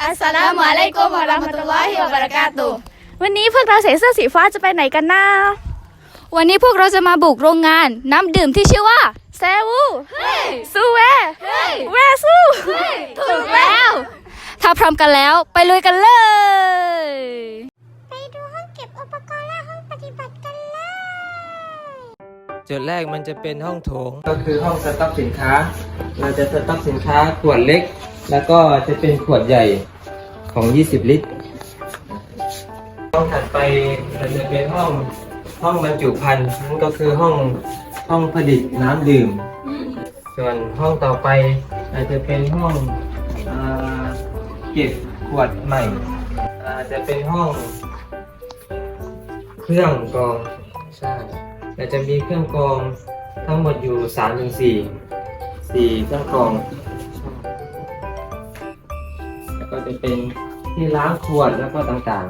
อัสสลามุอะลัยกุมวะเราะห์มะตุลลอฮิวะบะเราะกาตุฮ์วันนี้พวกเราใส่เสื้อสีฟ้าจะไปไหนกันนะวันนี้พวกเราจะมาบุกโรงงานน้ำดื่มที่ชื่อว่าแซวูซูเวแวซูถูกแล้ว ถ้าพร้อมกันแล้วไปลุยกันเลย ไปดูห้องเก็บอุปกรณ์และห้องปฏิบัติกันเลย จุดแรกมันจะเป็นห้องโถงก็คือห้องสต็อกสินค้า เราจะสต็อกสินค้าขวดเล็ก แล้วก็จะเป็นขวดใหญ่ของ 20 ลิตร ห้องถัดไปเราจะเป็นห้องห้องบรรจุภัณฑ์นั่นก็คือห้องห้องผลิตน้ำดื่ม ส่วนห้องต่อไปอาจจะเป็นห้องอาเก็บขวดใหม่อาจจะเป็นห้อง เครื่องกรองใช่เราจะมีเครื่องกรองทั้งหมดอยู่3าถึงสี่สี่เครื่องกรอง จะเป็นที่ล้างขวดแล้วก็ต่าง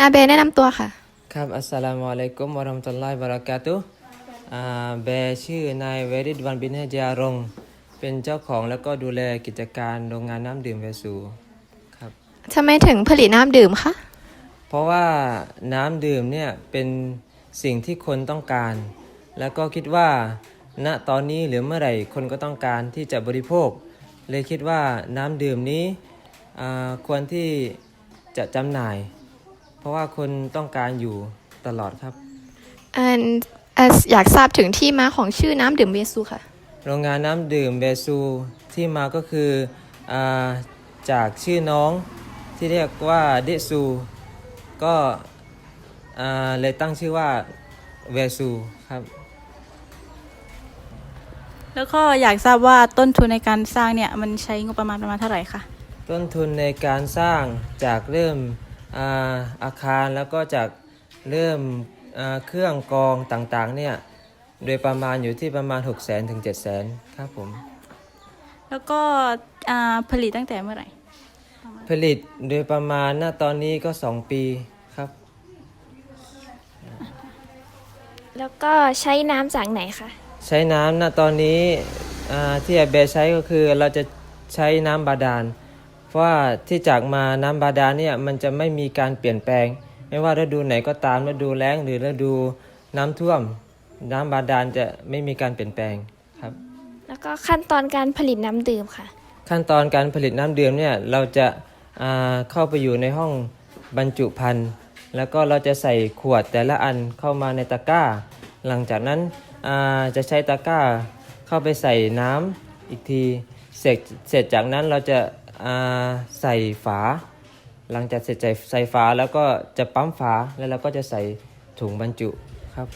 นาเบแนะนำตัวค่ะ ครับอัสสลามุอะลัยกุมวะเราะห์มะตุลลอฮิวะบะเราะกาตุฮ์อ่าแบร์ชื่อนายเวริดวันบินเฮจารงค์เป็นเจ้าของแล้วก็ดูแลกิจการโรงงานน้ำดื่มเวซูครับ ทำไมถึงผลิตน้ำดื่มคะ เพราะว่าน้ำดื่มเนี่ยเป็นสิ่งที่คนต้องการ แล้วก็คิดว่า ณตอนนี้หรือเมื่อไหร่คนก็ต้องการที่จะบริโภค เลยคิดว่าน้ำดื่มนี้อ่าควรที่จะจำหน่ายเพ ราะว่าคนต้องการอยู่ตลอดครับอันเอ่ออยากทราบถึงที่มาของชื่อน้ำดื่มเวซูค่ะ โรงงานน้ำดื่มเบซูที่มาก็คืออาจากชื่อน้องที่เรียกว่าเดซู ก็อ่าเลยตั้งชื่อว่าเวซูครับ แล้วก็อยากทราบว่าต้นทุนในการสร้างเนี่ย มันใช้งบประมาณประมาณเท่าไหร่คะ ต้นทุนในการสร้างจากเริ่ม อาอาคารแล้วก็จากเริ่มอ่าเครื่องกรองต่างๆเนี่ยโดยประมาณอยู่ที่ประมาณ 6 0 0 0 0 0ถึง7 0 0 0 0 0ครับผม แล้วก็อ่าผลิตตั้งแต่เมื่อไหร่ ผลิตโดยประมาณณตอนนี้ก็ 2 ปีครับ แล้วก็ใช้น้ำจากไหนคะ ใช้น้ำณตอนนี้อ่าที่แอร์เบใช้ก็คือเราจะใช้น้ำบาดาล เพราะว่าที่จากมาน้ำบาดาลเนี่ยมันจะไม่มีการเปลี่ยนแปลง ไม่ว่าฤดูไหนก็ตามฤดูแล้งหรือฤดูน้ำท่วม น้ำบาดาลจะไม่มีการเปลี่ยนแปลงครับ แล้วก็ขั้นตอนการผลิตน้ำดื่มค่ะ ขั้นตอนการผลิตน้ำดื่มเนี่ยเราจะอ่าเข้าไปอยู่ในห้องบรรจุภัณฑ์แล้วก็เราจะใส่ขวดแต่ละอันเข้ามาในตะกร้า หลังจากนั้นอ่าจะใช้ตะกร้าเข้าไปใส่น้ำอีกทีเสร็จเสร็จจากนั้นเราจะอ่า ใส่ฝา หลังจากเสร็จใส่ใส่ฝาแล้วก็จะปั๊มฝาแล้วเราก็จะใส่ถุงบรรจุครับ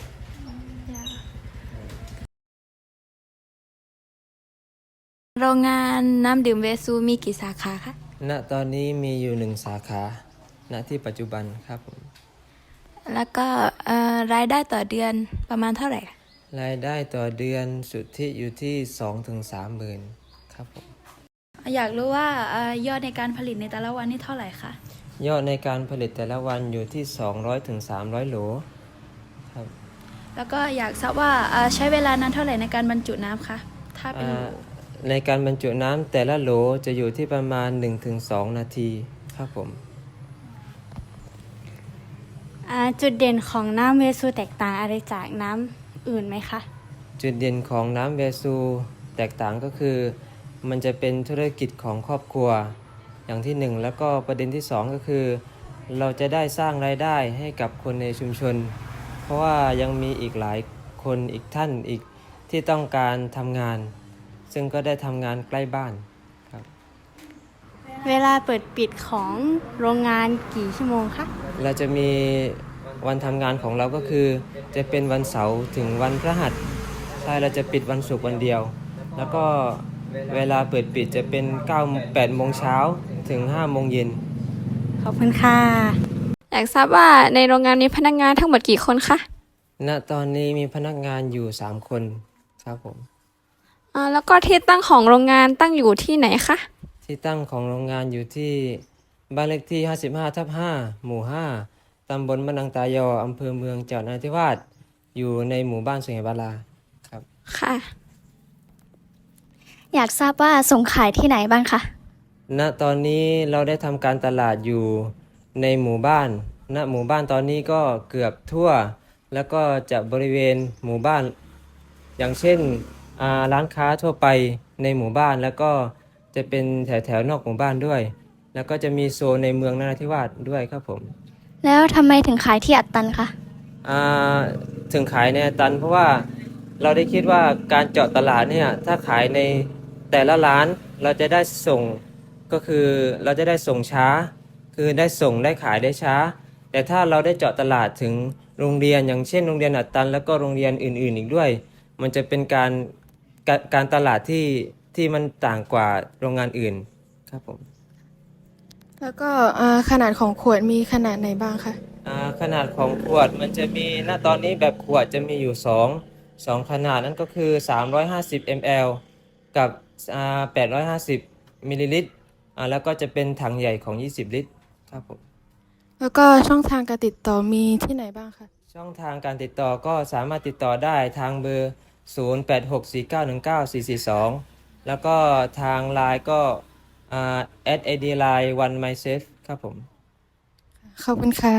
โรงงานน้ำดื่มเวซูมีกี่สาขาคะ ณ ตอนนี้มีอยู่หนึ่งสาขา ณ ที่ปัจจุบันครับผม แล้วก็เอ่อรายได้ต่อเดือนประมาณเท่าไหร่คะรายได้ต่อเดือนสุทธิอยู่ที่2ถึง3หมื่นครับผม อยากรู้ว่าเอ่อยอดในการผลิตในแต่ละวันนี่เท่าไหร่คะ ยอดในการผลิตแต่ละวันอยู่ที่ 200ถึง300 โหลครับแล้วก็อยากทราบว่าอ่าใช้เวลานานเท่าไหร่ในการบรรจุน้ำคะ ถ้าเป็นอ่าในการบรรจุน้ำแต่ละโหลจะอยู่ที่ประมาณ 1-2 นาทีครับผม อ่าจุดเด่นของน้ำเวซูแตกต่างอะไรจากน้ำอื่นไหมคะ จุดเด่นของน้ำเวซูแตกต่างก็คือ มันจะเป็นธุรกิจของครอบครัว อย่างที่หนึ่งแล้วก็ประเด็นที่สองก็คือ เราจะได้สร้างรายได้ให้กับคนในชุมชน เพราะว่ายังมีอีกหลายคนอีกท่านอีกที่ต้องการทำงาน ซึ่งก็ได้ทำงานใกล้บ้านครับ เวลาเปิดปิดของโรงงานกี่ชั่วโมงคะ เราจะมีวันทำงานของเราก็คือ จะเป็นวันเสาร์ถึงวันพฤหัสใช่เราจะปิดวันศุกร์วันเดียว แล้วก็ เวลาเปิดปิดจะเป็น9 8โมงเช้าถึง5โมงเย็น ขอบคุณค่ะ อยากทราบว่าในโรงงานมีพนักงานทั้งหมดกี่คนคะ ณ ตอนนี้มีพนักงานอยู่ 3 คนครับผม อ่า แล้วก็ที่ตั้งของโรงงานตั้งอยู่ที่ไหนคะ ที่ตั้งของโรงงานอยู่ที่บ้านเลขที่ 55ทับ5หมู่ 5 ตำบลมะนังตายอ อำเภอเมืองจังหวัดนราธิวาส อยู่ในหมู่บ้านสุเหบาลา ครับ ค่ะ อยากทราบว่าส่งขายที่ไหนบ้างคะ ณตอนนี้เราได้ทำการตลาดอยู่ในหมู่บ้าน ณหมู่บ้านตอนนี้ก็เกือบทั่ว แล้วก็จะบริเวณหมู่บ้าน อย่างเช่นอ่าร้านค้าทั่วไปในหมู่บ้านแล้วก็จะเป็นแถวแถวๆนอกหมู่บ้านด้วย แล้วก็จะมีโซนในเมืองนราธิวาสด้วยครับผม แล้วทำไมถึงขายที่อัตตันคะ อ่าถึงขายในอัตันเพราะว่าเราได้คิดว่าการเจาะตลาดเนี่ยถ้าขายใน แต่ละร้านเราจะได้ส่งก็คือเราจะได้ส่งช้า คือได้ส่งได้ขายได้ช้า แต่ถ้าเราได้เจาะตลาดถึงโรงเรียนอย่างเช่นโรงเรียนอัตตัน แล้วก็โรงเรียนอื่น ๆ อีกด้วย มันจะเป็นการกาการตลาดที่ที่มันต่างกว่าโรงงานอื่นครับผมแล้วก็อ่าขนาดของขวดมีขนาดไหนบ้างคะอ่าขนาดของขวดมันจะมีณตอนนี้แบบขวดจะมีอยู่ 2 2 ขนาดนั่นก็คือ 350 ml กับอ่า 850มิลลิลิตรอ่าแล้วก็จะเป็นถังใหญ่ของ 20 ลิตรครับผมแล้วก็ช่องทางการติดต่อมีที่ไหนบ้างคะช่องทางการติดต่อก็สามารถติดต่อได้ทางเบอร์ 0864919442 แล้วก็ทางไลน์ก็อ่า @ad line one myself ครับผม ขอบคุณค่ะ